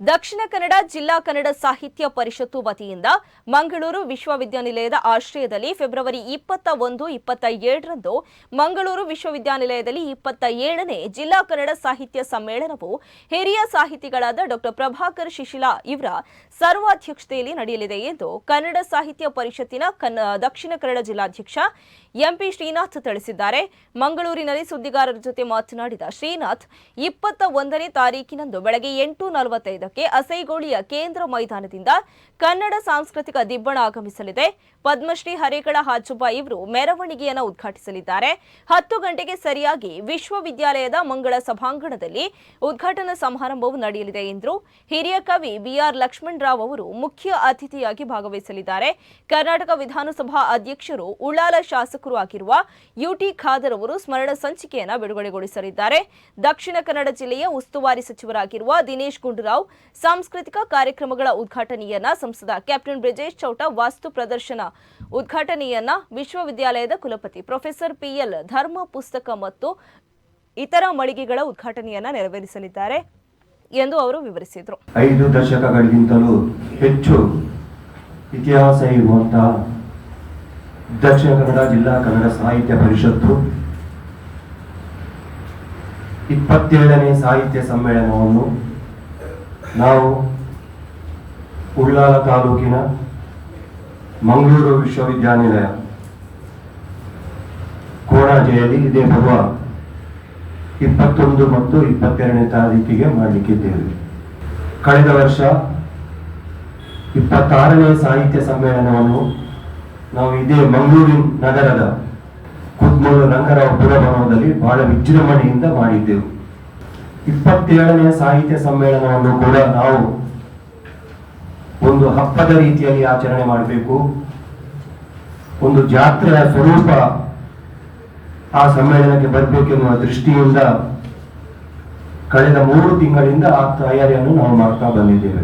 ದಕ್ಷಿಣ ಕನ್ನಡ, ಜಿಲ್ಲಾ ಕನ್ನಡ ಸಾಹಿತ್ಯ ಪರಿಷತ್ತು ವತಿಯಿಂದ ಮಂಗಳೂರು ವಿಶ್ವವಿದ್ಯಾನಿಲಯದ ಆಶ್ರಯದಲ್ಲಿ ಫೆಬ್ರವರಿ ಇಪ್ಪತ್ತ ಒಂದು, ಇಪ್ಪತ್ತ ಏಳರಂದು ಮಂಗಳೂರು ವಿಶ್ವವಿದ್ಯಾನಿಲಯದಲ್ಲಿ ಇಪ್ಪತ್ತ ಏಳನೇ ಜಿಲ್ಲಾ ಕನ್ನಡ ಸಾಹಿತ್ಯ ಸಮ್ಮೇಳನವು ಹಿರಿಯ ಸಾಹಿತಿಗಳಾದ ಡಾಕ್ಟರ್ ಪ್ರಭಾಕರ್ ಶಿಶಿಲಾ ಇವರ ಸರ್ವಾಧ್ಯಕ್ಷತೆಯಲ್ಲಿ ನಡೆಯಲಿದೆ ಎಂದು ಕನ್ನಡ ಸಾಹಿತ್ಯ ಪರಿಷತ್ತಿನ ದಕ್ಷಿಣ ಕನ್ನಡ ಜಿಲ್ಲಾಧ್ಯಕ್ಷ ಎಂಪಿ ಶ್ರೀನಾಥ್ ತಿಳಿಸಿದ್ದಾರೆ. ಮಂಗಳೂರಿನಲ್ಲಿ ಸುದ್ದಿಗಾರರ ಜೊತೆ ಮಾತನಾಡಿದ ಶ್ರೀನಾಥ್, ಇಪ್ಪತ್ತ ಒಂದನೇ ತಾರೀಕಿನಂದು ಬೆಳಗ್ಗೆ ಎಂಟು ನಲವತ್ತೈದಕ್ಕೆ ಅಸೈಗೋಳಿಯ ಕೇಂದ್ರ ಮೈದಾನದಿಂದ ಕನ್ನಡ ಸಾಂಸ್ಕೃತಿಕ ದಿಬ್ಬಣ ಆಗಮಿಸಲಿದೆ. ಪದ್ಮಶ್ರೀ ಹರೇಕಳ ಹಾಜುಬ್ಬ ಇವರು ಮೆರವಣಿಗೆಯನ್ನು ಉದ್ಘಾಟಿಸಲಿದ್ದಾರೆ. ಹತ್ತು ಗಂಟೆಗೆ ಸರಿಯಾಗಿ ವಿಶ್ವವಿದ್ಯಾಲಯದ ಮಂಗಳ ಸಭಾಂಗಣದಲ್ಲಿ ಉದ್ಘಾಟನಾ ಸಮಾರಂಭವು ನಡೆಯಲಿದೆ ಎಂದರು. ಹಿರಿಯ ಕವಿ ಬಿಆರ್ ಲಕ್ಷ್ಮಣ್ ರಾವ್ ಅವರು ಮುಖ್ಯ ಅತಿಥಿಯಾಗಿ ಭಾಗವಹಿಸಲಿದ್ದಾರೆ. ಕರ್ನಾಟಕ ವಿಧಾನಸಭಾ ಅಧ್ಯಕ್ಷರು ಉಳ್ಳಾಲ ಶಾಸಕರು ಆಗಿರುವ ಯುಟಿ ಖಾದರ್ ಅವರು ಸ್ಮರಣ ಸಂಚಿಕೆಯನ್ನು ಬಿಡುಗಡೆಗೊಳಿಸಲಿದ್ದಾರೆ. ದಕ್ಷಿಣ ಕನ್ನಡ ಜಿಲ್ಲೆಯ ಉಸ್ತುವಾರಿ ಸಚಿವರಾಗಿರುವ ದಿನೇಶ್ ಗುಂಡೂರಾವ್ ಸಾಂಸ್ಕೃತಿಕ ಕಾರ್ಯಕ್ರಮಗಳ ಉದ್ಘಾಟನೆಯನ್ನ ಸಂಸದ ಕ್ಯಾಪ್ಟನ್ ಬ್ರಿಜೇಶ್ ಚೌಟ ವಾಸ್ತು ಪ್ರದರ್ಶನ ಉದ್ಘಾಟನೆಯನ್ನ ವಿಶ್ವವಿದ್ಯಾಲಯದ ಕುಲಪತಿ ಪ್ರೊಫೆಸರ್ ಪಿಎಲ್ ಧರ್ಮ ಪುಸ್ತಕ ಮತ್ತು ಇತರ ಮಳಿಗೆಗಳ ಉದ್ಘಾಟನೆಯನ್ನ ನೆರವೇರಿಸಲಿದ್ದಾರೆ ಎಂದು ಅವರು ವಿವರಿಸಿದರು. ಐದು ದಶಕಗಳಿಗಿಂತಲೂ ಹೆಚ್ಚು ಇತಿಹಾಸ ಇರುವಂತಹ ದಕ್ಷಿಣ ಕನ್ನಡ, ಜಿಲ್ಲಾ ಕನ್ನಡ ಸಾಹಿತ್ಯ ಪರಿಷತ್ತು ಇಪ್ಪತ್ತೇಳನೇ ಸಾಹಿತ್ಯ ಸಮ್ಮೇಳನವನ್ನು ನಾವು ಉಳ್ಳಾಲ ತಾಲೂಕಿನ ಮಂಗಳೂರು ವಿಶ್ವವಿದ್ಯಾನಿಲಯ ಕೋಣಾಜೆಯಲ್ಲಿ ಇದೇ ಬರುವ ಇಪ್ಪತ್ತೊಂದು ಮತ್ತು ಇಪ್ಪತ್ತೆರಡನೇ ತಾರೀಕಿಗೆ ಮಾಡಲಿಕ್ಕಿದ್ದೇವೆ. ಕಳೆದ ವರ್ಷ ಇಪ್ಪತ್ತಾರನೇ ಸಾಹಿತ್ಯ ಸಮ್ಮೇಳನವನ್ನು ನಾವು ಇದೇ ಮಂಗಳೂರಿನ ನಗರದ ಕುದ್ಮೂರು ರಂಗರಾವ್ ಪುರಭವನದಲ್ಲಿ ಬಹಳ ವಿಜೃಂಭಣೆಯಿಂದ ಮಾಡಿದ್ದೆವು. ಇಪ್ಪತ್ತೇಳನೇ ಸಾಹಿತ್ಯ ಸಮ್ಮೇಳನವನ್ನು ಕೂಡ ನಾವು ಒಂದು ಹಬ್ಬದ ರೀತಿಯಲ್ಲಿ ಆಚರಣೆ ಮಾಡಬೇಕು. ಒಂದು ಜಾತ್ರೆಯ ಸ್ವರೂಪ ಆ ಸಮ್ಮೇಳನಕ್ಕೆ ಬರಬೇಕೆನ್ನುವ ದೃಷ್ಟಿಯಿಂದ ಕಳೆದ ಮೂರು ತಿಂಗಳಿಂದ ಆ ತಯಾರಿಯನ್ನು ನಾವು ಮಾಡ್ತಾ ಬಂದಿದ್ದೇವೆ.